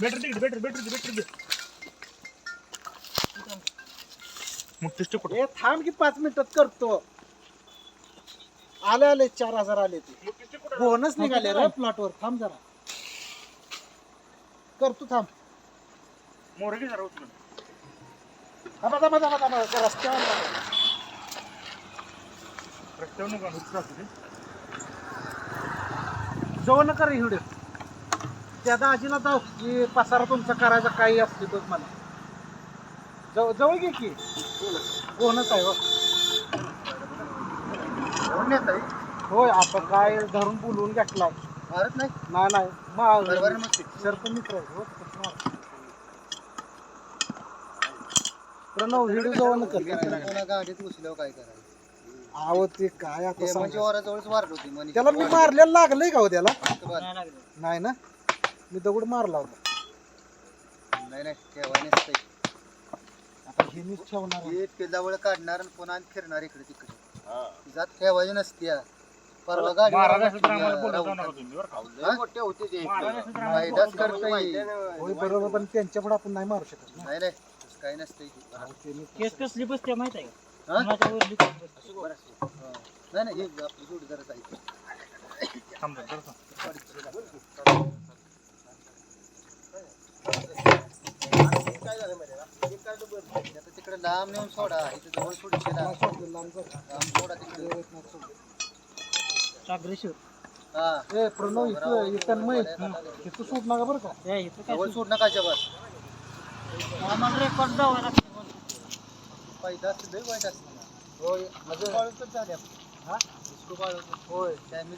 Battery तिकडे battery battery battery दे मग taste कुठे हे थांब की पाच मिनिटात करतो. आले आले चार हजार आले ते. मग टेस्ट कुठे बोनस निघाले रे प्लॉटवर थांब जरा. करतो थांब. मोरे जरा उचलून थांबा थांबा थांबा थांबा. त्या रस्त्यावर. रस्त्यावर नको. जवळ नका रे त्या दाजीला जाऊ की पसारा तुमचा करायचा काही असते बघ मला. जवळ जवळ घे की. कोणच आहे हो. होय आता काय धरून बोलवून घेतलाय. मारत नाही? नाही मग ते. सरपंच मित्र आहे हो. प्रणव व्हिडिओ जवळ नका. गाडीत घुसल्यावर काय करायचं? आहो ते काय आता म्हणजे सांगा. वराजवळच वारड होती मनी त्याला मी मारलेलं लागलंय का हो त्याला? नाही नाही ना? मी दगड मारला होता. नाही ठेवाय नसतंय. आता हे मीच ठेवणार आहे. हे पेजावळ काढणार आणि पुन्हा आणि फिरणार इकडे तिकडे. जात ठेवायची नसती परवा गाडी फायदाच होय बरोबर पण त्यांच्या पुढे आपण नाही मारू शकत ना. नाही नाही काही नसतंय. अहो, ते मी- केस कसली बसते माहीत आहे का? हा? बसते. हा. नाही नाही हे आपली जोडीदारच आहे थांब, थांब, जरा थांब. आता तिकडे लांब नेऊन सोडा इथे जवळ सोडीशी लांब सोडा तिकडे. अग्रेसिव्ह. हा ए प्रणव इथं इथं मै इथं सूट नका बरं का हे इथं काय जवळ सोड नका अजिबात आम्हाला रेकॉर्ड द्यावा लागते फायदा असतं लय वाईट असतं बाळूचंच झाले आपण हा? इसको बाळूचं होय त्यामुळे